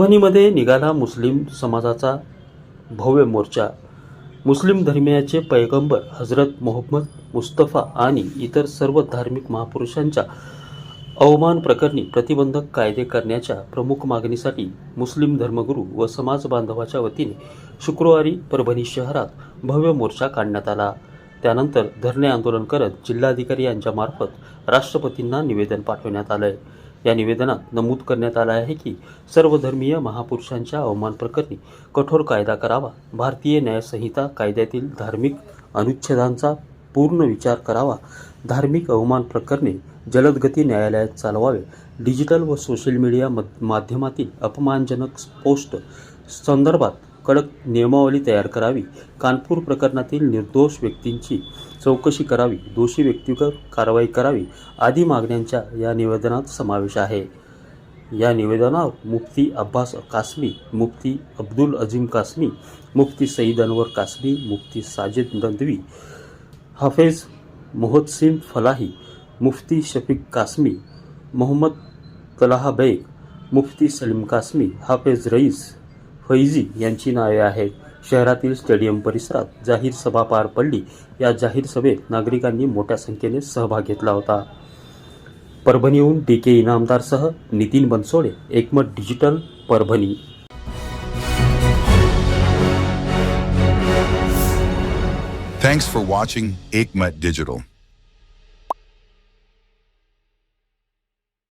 परभणीमध्ये निघाला मुस्लिम समाजाचा भव्य मोर्चा. मुस्लिम धर्मियाचे पैगंबर हजरत मोहम्मद मुस्तफा आणि इतर सर्व धार्मिक महापुरुषांच्या अवमान प्रकरणी प्रतिबंधक कायदे करण्याच्या प्रमुख मागणीसाठी मुस्लिम धर्मगुरू व समाज बांधवाच्या वतीने शुक्रवारी परभणी शहरात भव्य मोर्चा काढण्यात आला. त्यानंतर धरणे आंदोलन करत जिल्हाधिकारी यांच्यामार्फत राष्ट्रपतींना निवेदन पाठवण्यात आलं आहे या निवेदनात नमूद करण्यात आलं आहे की सर्वधर्मीय महापुरुषांच्या अवमान प्रकरणी कठोर कायदा करावा भारतीय न्यायसंहिता कायद्यातील धार्मिक अनुच्छेदांचा पूर्ण विचार करावा धार्मिक अवमान प्रकरणे जलदगती न्यायालयात चालवावे डिजिटल व सोशल मीडिया माध्यमातील अपमानजनक पोस्ट संदर्भात कडक नियमावली तयार करावी. कानपूर प्रकरणातील निर्दोष व्यक्तींची चौकशी करावी. दोषी व्यक्तीवर कारवाई करावी. आदी मागण्यांच्या या निवेदनात समावेश आहे. या निवेदनावर मुफ्ती अब्बास कासमी मुफ्ती अब्दुल अजीम कासमी मुफ्ती सईद अनवर कासमी मुफ्ती साजिद नंदवी हाफेज मोहद्सिम फलाही मुफ्ती शफीक कासमी मोहम्मद तलाहा बैग मुफ्ती सलीम कासमी हाफेज रईस फैजी यांची नावे आहेत. शहरातील स्टेडियम परिसरात जाहीर सभा पार पडली. या जाहीर सभेत नागरिकांनी मोठ्या संख्येने सहभाग घेतला होता. परभणीहून D K इनामदारसह Nitin Bansode Ekmat digital Parbhani. Thanks for watching Ekmat digital